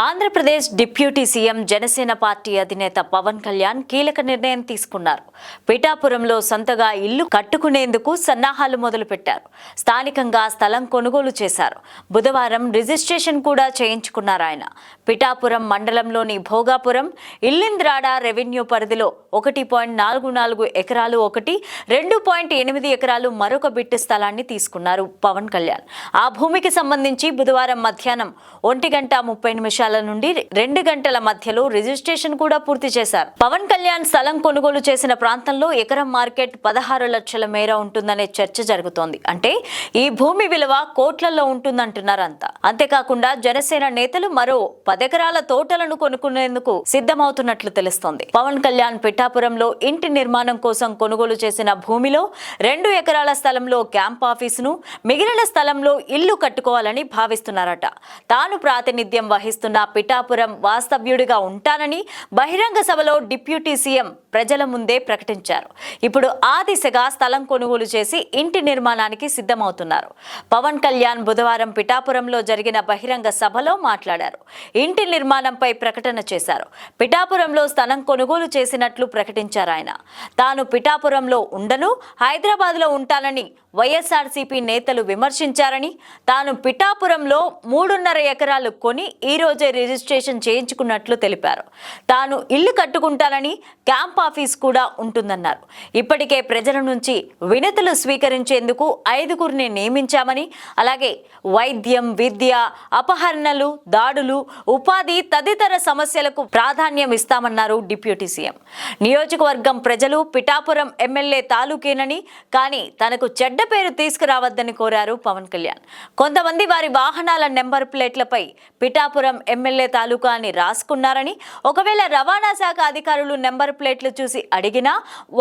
Andhra Pradesh deputy CM Janasena party అధినేత పవన్ కళ్యాణ్ కీలక నిర్ణయం తీసుకున్నారు. పిఠాపురంలో సొంతగా ఇల్లు కట్టుకునేందుకు సన్నాహాలు మొదలుపెట్టారు. స్థానికంగా స్థలం కొనుగోలు చేశారు. బుధవారం రిజిస్ట్రేషన్ కూడా చేయించుకున్నారు ఆయన. పిఠాపురం మండలంలోని భోగాపురం ఇల్లింద్రాడ రెవెన్యూ పరిధిలో ఒకటి పాయింట్ నాలుగు నాలుగు ఎకరాలు ఒకటి రెండు పాయింట్ ఎనిమిది ఎకరాలు మరొక బిట్టు స్థలాన్ని తీసుకున్నారు పవన్ కళ్యాణ్. ఆ భూమికి సంబంధించి బుధవారం మధ్యాహ్నం ఒంటి గంట ముప్పై నిమిషం నుండి రెండు గంటల మధ్యలో రిజిస్ట్రేషన్ కూడా పూర్తి చేశారు. పవన్ కళ్యాణ్ స్థలం కొనుగోలు చేసిన ప్రాంతంలో ఎకరం మార్కెట్ పదహారు లక్షల మేర ఉంటుందనే చర్చ జరుగుతోంది. అంటే ఈ భూమి విలువ కోట్లలో ఉంటుందంటున్నారు అంతా అంతేకాకుండా జనసేన నేతలు మరో పదెకరాల తోటలను కొనుక్కునేందుకు సిద్ధమవుతున్నట్లు తెలుస్తోంది. పవన్ కళ్యాణ్ పిఠాపురంలో ఇంటి నిర్మాణం కోసం కొనుగోలు చేసిన భూమిలో రెండు ఎకరాల స్థలంలో క్యాంప్ ఆఫీసును మిగిలిన స్థలంలో ఇల్లు కట్టుకోవాలని భావిస్తున్నారట. తాను ప్రాతినిధ్యం వహిస్తున్న పిఠాపురం వాస్తవ్యుడిగా ఉంటానని బహిరంగ సభలో డిప్యూటీ సీఎం ప్రజల ముందే ప్రకటించారు. ఇప్పుడు ఆ దిశగా స్థలం కొనుగోలు చేసి ఇంటి నిర్మాణానికి సిద్ధమవుతున్నారు. పవన్ కళ్యాణ్ బుధవారం పిఠాపురంలో జరిగిన బహిరంగ సభలో మాట్లాడారు. ఇంటి నిర్మాణంపై ప్రకటన చేశారు. పిఠాపురంలో స్థలం కొనుగోలు చేసినట్లు ప్రకటించారు ఆయన. తాను పిఠాపురంలో ఉండను హైదరాబాద్లో ఉంటానని వైఎస్ఆర్సీపీ నేతలు విమర్శించారని తాను పిఠాపురంలో మూడున్నర ఎకరాలు కొని ఈ రోజే రిజిస్ట్రేషన్ చేయించుకున్నట్లు తెలిపారు. తాను ఇల్లు కట్టుకుంటానని క్యాంప్ ఆఫీస్ కూడా ఉంటుందన్నారు. ఇప్పటికే ప్రజల నుంచి వినతులు స్వీకరించేందుకు ఐదుగురిని నియమించామని అలాగే వైద్యం విద్య అపహరణలు దాడులు ఉపాధి తదితర సమస్యలకు ప్రాధాన్యం ఇస్తామన్నారు డిప్యూటీ సీఎం. నియోజకవర్గం ప్రజలు పిఠాపురం ఎమ్మెల్యే తాలూకేనని కానీ తనకు చెడ్డ పేరు తీసుకురావద్దని కోరారు పవన్ కళ్యాణ్. కొంతమంది వారి వాహనాల నెంబర్ ప్లేట్లపై పిఠాపురం ఎమ్మెల్యే తాలూకా అని రాసుకున్నారని ఒకవేళ రవాణా శాఖ అధికారులు నెంబర్ ప్లేట్లు చూసి అడిగినా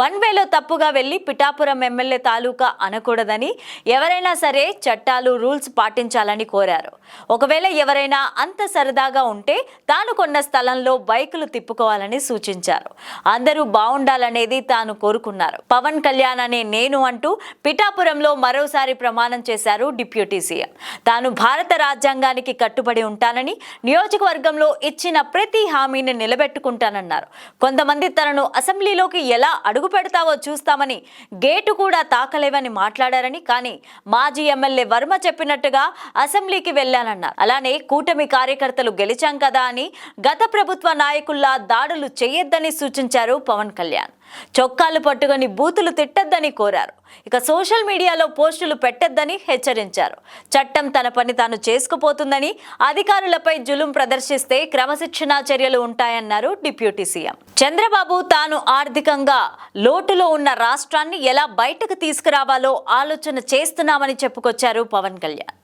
వన్ వేలో తప్పుగా వెళ్ళి పిఠాపురం ఎమ్మెల్యే తాలూకా అనకూడదని ఎవరైనా సరే చట్టాలు రూల్స్ పాటించాలని కోరారు. ఒకవేళ ఎవరైనా అంత సరదాగా ఉంటే తాను కొన్న స్థలంలో బైకులు తిప్పుకోవాలని సూచించారు. అందరూ బాగుండాలనేది తాను కోరుకున్నారు. పవన్ కళ్యాణ్ అనే నేను అంటూ పిఠాపురంలో మరోసారి ప్రమాణం చేశారు డిప్యూటీ సీఎం. తాను భారత రాజ్యాంగానికి కట్టుబడి ఉంటానని నియోజకవర్గంలో ఇచ్చిన ప్రతి హామీని నిలబెట్టుకుంటానన్నారు. కొంతమంది తనను అసెంబ్లీలోకి ఎలా అడుగు పెడతావో చూస్తామని గేటు కూడా తాకలేవని మాట్లాడారని కానీ మాజీ ఎమ్మెల్యే వర్మ చెప్పినట్టుగా అసెంబ్లీకి వెళ్ళానన్నారు అలానే కూటమి కార్యకర్తలు గెలిచాం కదా అని గత ప్రభుత్వ నాయకుల్లా దాడులు చేయొద్దని సూచించారు పవన్ కళ్యాణ్. చొక్కాలు పట్టుకొని బూతులు తిట్టొద్దని కోరారు. ఇక సోషల్ మీడియాలో పోస్టులు పెట్టొద్దని హెచ్చరించారు. చట్టం తన పని తాను చేసుకుపోతుందని అధికారులపై జులుం ప్రదర్శిస్తే క్రమశిక్షణా చర్యలు ఉంటాయన్నారు డిప్యూటీ సీఎం. చంద్రబాబు తాను ఆర్థికంగా లోటులో ఉన్న రాష్ట్రాన్ని ఎలా బయటకు తీసుకురావాలో ఆలోచన చేస్తున్నామని చెప్పుకొచ్చారు పవన్ కళ్యాణ్.